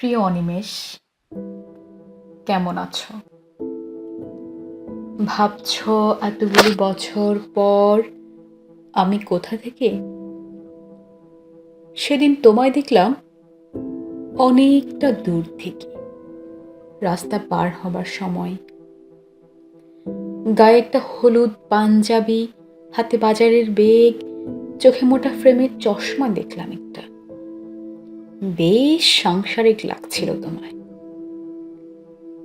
প্রিয় অনিমেষ, কেমন আছো? ভাবছ এতগুলি বছর পর আমি কোথা থেকে? সেদিন তোমায় দেখলাম অনেকটা দূর থেকে, রাস্তা পার হবার সময়। গায়ে একটা হলুদ পাঞ্জাবি, হাতে বাজারের বেগ, চোখে মোটা ফ্রেমের চশমা দেখলাম একটা। বেশ সাংসারিক লাগছিল তোমায়।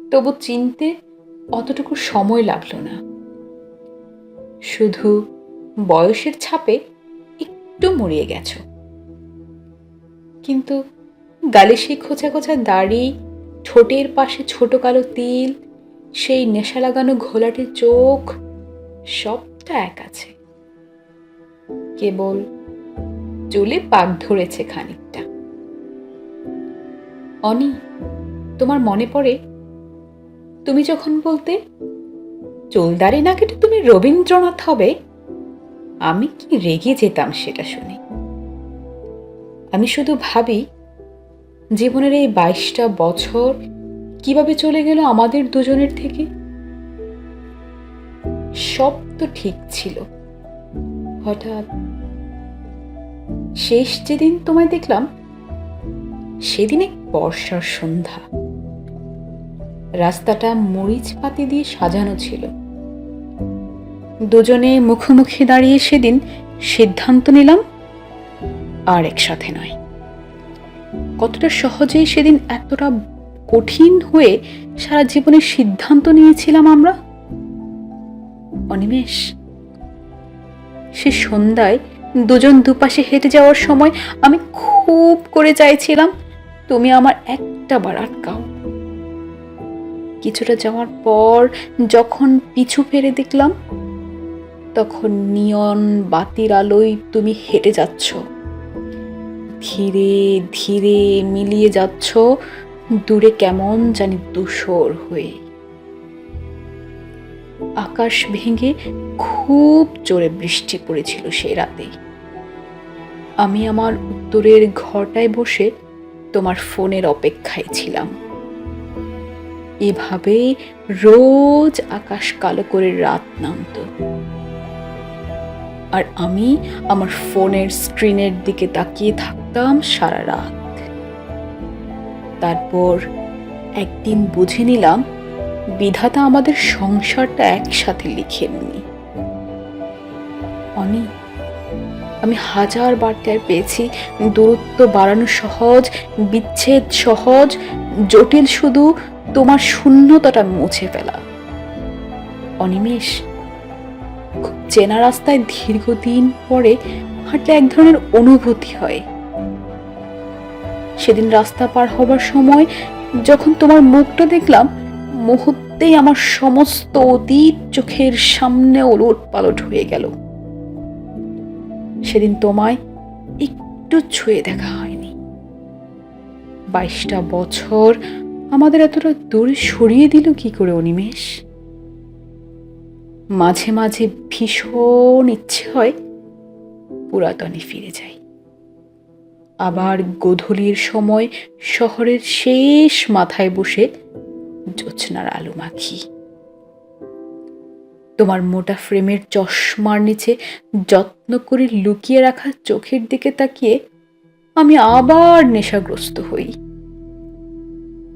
তবু চিনতে অতটুকু সময় লাগল না। শুধু বয়সের ছাপে একটু মরিয়ে গেছো। কিন্তু গালে সেই খোঁচা খোঁচা দাড়ি, ঠোঁটের পাশে ছোট কালো তিল, সেই নেশা লাগানো ঘোলাটে চোখ, সবটা এক আছে। কেবল চুলে পাক ধরেছে খানিকটা। অনি, তোমার মনে পড়ে? তুমি যখন বলতে, চুলদারি না কেটে তুমি রবীন্দ্রনাথ হবে? আমি কি রেগে যেতাম সেটা শুনে। আমি শুধু ভাবি, জীবনের এই বাইশটা বছর কীভাবে চলে গেল আমাদের দুজনের থেকে? সব তো ঠিক ছিল। হঠাৎ শেষ যেদিন তোমায় দেখলাম সেদিন এক বর্ষার সন্ধ্যা। রাস্তাটা মরিচ পাতি দিয়ে সাজানো ছিল। দুজনে মুখোমুখি দাঁড়িয়ে সেদিন সিদ্ধান্ত নিলাম, আর একসাথে নয়। কতটা সহজেই সেদিন এতটা কঠিন হয়ে সারা জীবনের সিদ্ধান্ত নিয়েছিলাম আমরা? অনিমেষ, সে সন্ধ্যায় দুজন দুপাশে হেঁটে যাওয়ার সময় আমি খুব করে চাইছিলাম তুমি আমার একটা বার আটকাও। কিছুটা যাওয়ার পর যখন পিছু ফেরে দেখলাম, তখন নিয়ন বাতির আলোয় তুমি হেঁটে যাচ্ছ। ধীরে ধীরে মিলিয়ে যাচ্ছ, দূরে কেমন জানি ধূসর হয়ে। আকাশ ভেঙে খুব জোরে বৃষ্টি পড়েছিল সেই রাতে। আমি আমার উত্তরের ঘরটায় বসে তোমার ফোনের অপেক্ষায় ছিলাম। এভাবে রোজ আকাশ কালো করে রাত নামতো। আর আমি আমার ফোনের স্ক্রিনের দিকে তাকিয়ে থাকতাম সারা রাত। তারপর একদিন বুঝে নিলাম বিধাতা আমাদের সংসারটা একসাথে লিখে নি অনি আমি হাজার বার টের পেয়েছি, দূরত্ব বাড়ানো সহজ, বিচ্ছেদ সহজ, জটিল শুধু তোমার শূন্যতাটা মুছে ফেলা। অনিমেষ, খুব চেনা রাস্তায় দীর্ঘদিন পরে হাঁটলে এক ধরনের অনুভূতি হয়। সেদিন রাস্তা পার হবার সময় যখন তোমার মুখটা দেখলাম, মুহূর্তেই আমার সমস্ত অতীত চোখের সামনে ওলট পালট হয়ে গেল। সেদিন তোমায় একটু ছুঁয়ে দেখা হয়নি। বাইশটা বছর আমাদের এতটা দূরে সরিয়ে দিল কি করে অনিমেষ? মাঝে মাঝে ভীষণ ইচ্ছে হয় পুরাতনে ফিরে যাই। আবার গোধূলির সময় শহরের শেষ মাথায় বসে জোছনার আলো মাখি। তোমার মোটা ফ্রেমের চশমার নিচে যত্ন করে লুকিয়ে রাখা চোখের দিকে তাকিয়ে আমি আবার নেশাগ্রস্ত হই।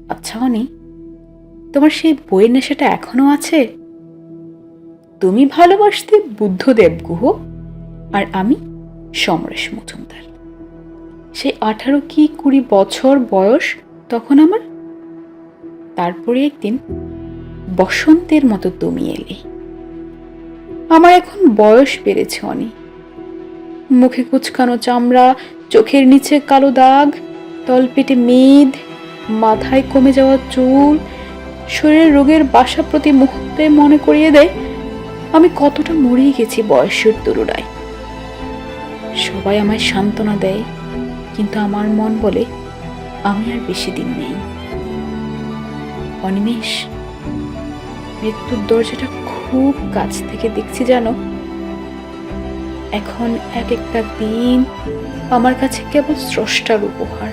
আচ্ছা অনি, তোমার সেই বইয়ের নেশাটা এখনও আছে? তুমি ভালোবাসতে বুদ্ধদেব গুহ আর আমি সমরেশ মজুমদার। সেই আঠারো কি কুড়ি বছর বয়স তখন আমার? তারপরে একদিন বসন্তের মতো তুমি এলে। আমার এখন বয়স বেড়েছে অনি মুখে কুচকানো চামড়া, চোখের নিচে কালো দাগ, তলপেটে মেদ, মাথায় কমে যাওয়া চুল, শরীরের রোগের বাসা প্রতি মুহূর্তে মনে করিয়ে দেয়, আমি কতটা মরিয়ে গেছি বয়সের তরুণায় সবাই আমায় সান্ত্বনা দেয়, কিন্তু আমার মন বলে, আমি আর বেশি দিন নেই। অনিমেষ, মৃত্যুর দরজাটা খুব কাছ থেকে দেখছি জানো? এখন এক একটা দিন আমার কাছে কেবল স্রষ্টার উপহার।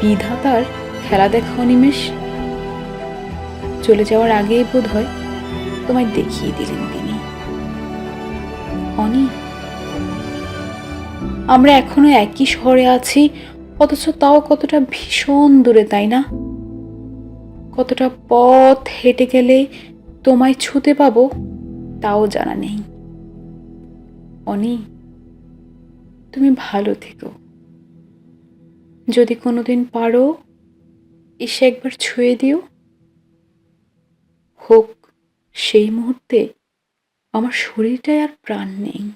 বিধাতার খেলা দেখা অনিমেষ চলে যাওয়ার আগেই বোধ হয় তোমায় দেখিয়ে দিলেন তিনি। অনি, আমরা এখনও একই শহরে আছি, অথচ তাও কতটা ভীষণ দূরে, তাই না? কতটা পথ হেঁটে গেলে তোমায় ছুতে পাবো, তাও জানা নেই। অনি, তুমি ভালো থেকো। যদি কোনোদিন পারো, এসে একবার ছুঁয়ে দিও। হোক, সেই মুহূর্তে আমার শরীরটায় আর প্রাণ নেই।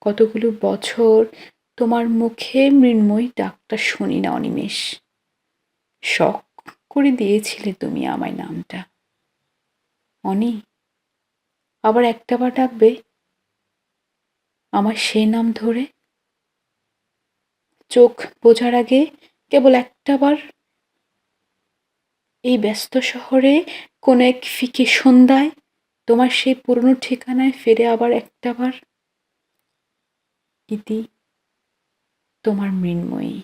কতগুলো বছর তোমার মুখে মৃন্ময়ী ডাকটা শুনি না, অনিমেষ। শখ করে দিয়েছিলে তুমি আমায় নামটা। অনি আবার একটা একটাবার ডাকবে আমার সে নাম ধরে? চোখ বোঝার আগে কেবল একটাবার এই ব্যস্ত শহরে কোনো এক ফিকে সন্ধ্যায় তোমার সেই পুরনো ঠিকানায় ফিরে আবার একটাবার ইতি তোমার মৃন্ময়ী।